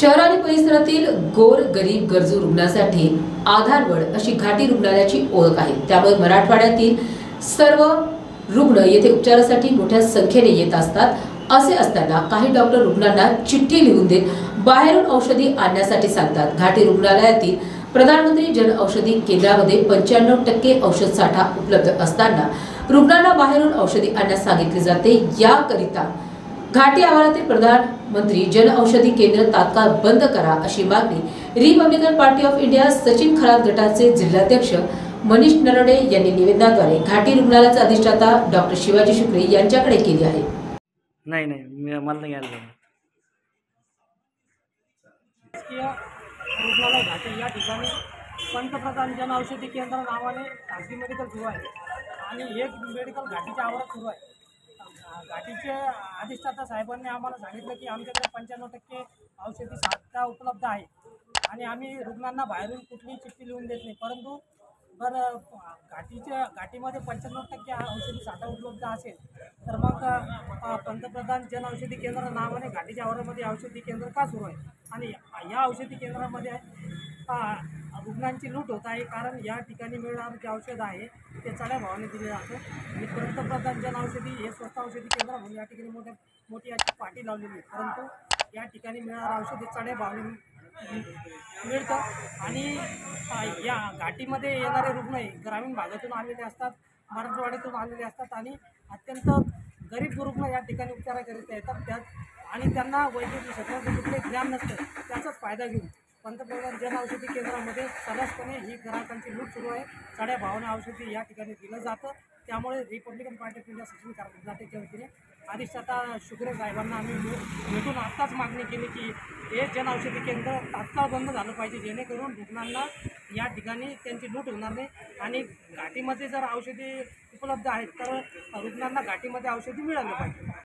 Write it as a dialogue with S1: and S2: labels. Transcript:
S1: शहर आणि परिसरातील गोर गरीब गरजू रुग्णासाठी आधारवड अशी घाटी रुग्णालयाची ओळख आहे. त्यामुळे मराठवाड्यातील सर्व रुग्ण येथे उपचारासाठी मोठ्या संख्येने येत असतात. असे असताना काही डॉक्टर रुग्णांना चिठ्ठी लिहून देत बाहेरून औषधी आणण्यासाठी सांगतात. घाटी रुग्णालयातील प्रधानमंत्री जन औषधी केंद्रामध्ये पंच्याण्णव टक्के औषध साठा उपलब्ध असताना रुग्णांना बाहेरून औषधी आणण्यास सांगितले जाते. याकरिता घाटी आवारातील प्रधानमंत्री जन औषधी केंद्र तात्काळ बंद करा अशी मागणी Republican Party of India Sachin Kharat गटाचे जिल्हाध्यक्ष मनीष नरडे यांनी निवेदनाद्वारे घाटी रुग्णालयाचा अधिष्ठाता डॉक्टर शिवाजी शुक्रे यांच्याकडे केली आहे.
S2: नाही नाही मला नाही
S3: रुग्णालय घाटी या ठिकाणी पंतप्रधान जन औषधी केंद्र नावाने खाजगी मेडिकल सुरू आहे. आणि एक मेडिकल घाटीच्या आवारात सुरू आहे. घाटीचे अधिष्ठाता साहेबांनी आम्हाला सांगितलं की आमच्याकडे पंच्याण्णव टक्के औषधी साठा उपलब्ध आहे. आणि आम्ही रुग्णांना बाहेरून कुठलीही चिठ्ठी लिहून देत नाही. परंतु जर घाटीच्या घाटीमध्ये पंच्याण्णव टक्के औषधी साठा उपलब्ध असेल तर मग पंतप्रधान जन औषधी केंद्र नावाने घाटीच्या आवारामध्ये औषधी केंद्र का सुरू आहे? आणि या औषधी केंद्रामध्ये रुग्णांची लूट होत आहे कारण या ठिकाणी मिळणारं जे औषध आहे ते चढ्या भावाने दिले जातं. आणि पंतप्रधान जन औषधी हे स्वस्त औषधी केंद्र म्हणून या ठिकाणी मोठ्या मोठी याची पाठी लावलेली आहे. परंतु या ठिकाणी मिळणारं औषध हे चढ्या भावाने मिळतं. आणि या घाटीमध्ये येणारे रुग्ण हे ग्रामीण भागातून आलेले असतात मराठवाड्यातून आलेले असतात आणि अत्यंत गरीब रुग्ण या ठिकाणी उपचाराकरिता येतात. त्यात आणि त्यांना वैद्यकीय क्षेत्राचं कुठले ज्ञान नसतं त्याचाच फायदा घेऊन पंतप्रधान जन औषधी केंद्रामध्ये सर्रासपणे ही ग्राहकांची लूट सुरू आहे. साड्या भावाने औषधी या ठिकाणी दिलं जातं. त्यामुळे Republican Party of India Sachin जातीच्या वतीने अधिष्ठाता शुक्रे साहेबांना आम्ही भेटून आत्ताच मागणी केली की हे जन औषधी केंद्र तात्काळ बंद झालं पाहिजे जेणेकरून रुग्णांना या ठिकाणी त्यांची लूट होणार नाही. आणि घाटीमध्ये जर औषधी उपलब्ध आहेत तर रुग्णांना घाटीमध्ये औषधी मिळाली पाहिजे.